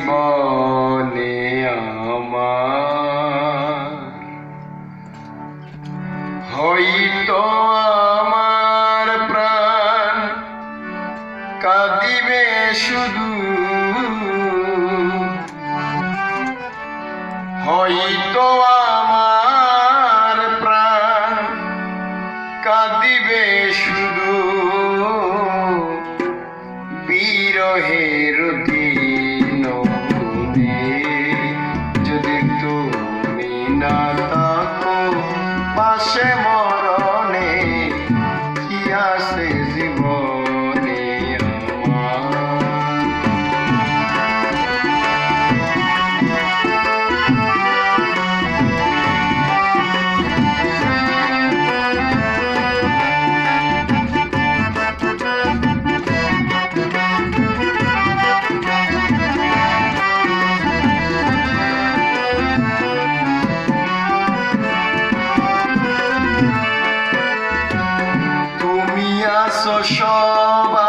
জীবনে আমার। হয়তো আমার প্রাণ কাঁদিবে শুধু। হইতো আমার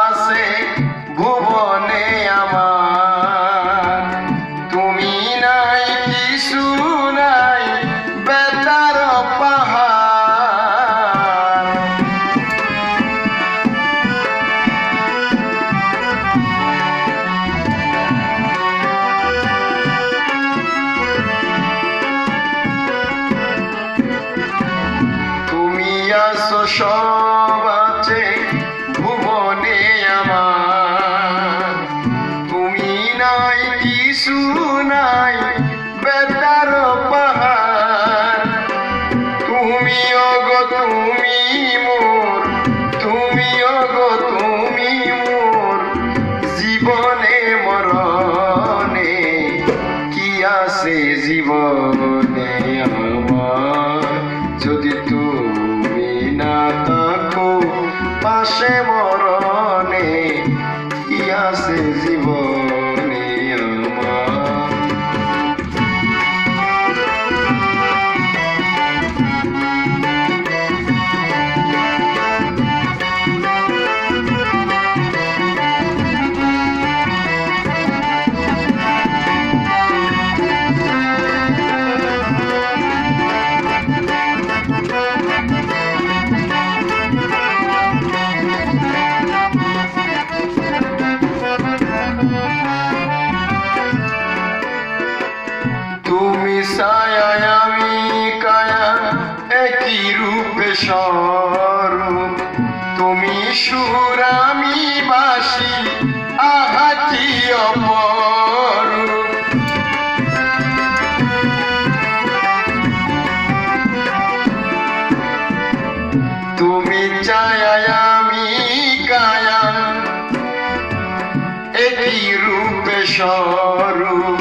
আছে ভুবনে আমার। তুমি নাই কিছু নাই বেতার পাহাড়। তুমি আসো কিছু নাই, বেতার পাহাড়। তুমি অগো, তুমি মোর, তুমি অগো, তুমি মোর। জীবনে মরণে, কি আছে জীবনে আমার? যদি তুমি না থাকো, পাশে স্বরূপ তুমি সুর আমি বাসি আহাতি অপরূপ তুমি ছায়া আমি কায়া একই রূপে স্বরূপ।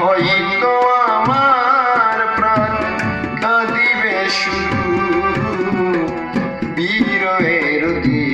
হয়তো আমার প্রাণ কাঁদিবে শুধু। বীরের দিন।